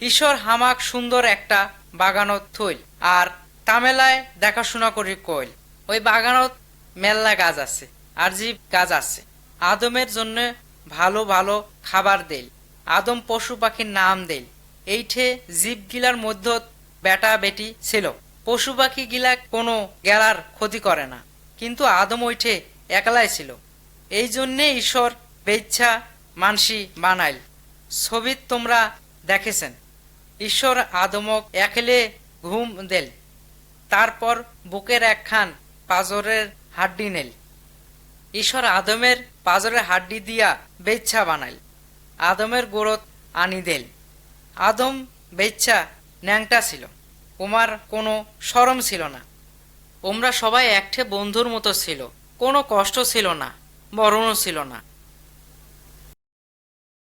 ঈশ্বর হামাক সুন্দর একটা বাগানত থইল, আর তামেলায় দেখাশোনা করি কইল। ওই বাগানত মেল্লা গাছ আছে আর জীব গাছ আছে। আদমের জন্য ভালো ভালো খাবার দেল আদম পশু পাখির নাম দেল এইঠে জীবগিলার মধ্যে বেটা বেটি ছিল। পশু পাখি গিলা কোনো গেলার ক্ষতি করে না, কিন্তু আদম ওইঠে একলাই ছিল। এই জন্যে ঈশ্বর বেচ্ছা মানসি বানাইল। ছবিত তোমরা দেখেছেন। ঈশ্বর আদমক একলে ঘুম দেল তারপর বুকের একখান পাজরের হাড্ডি নেল ঈশ্বর আদমের পাজরের হাড্ডি দিয়া বেচ্ছা বানাইল, আদমের গোড়ত আনি দেল আদম বেচ্ছা ন্যাংটা ছিল ওমার কোনো সরম ছিল না। ওমরা সবাই একঠে বন্ধুর মতো ছিল, কোনো কষ্ট ছিল না, মরণও ছিল না।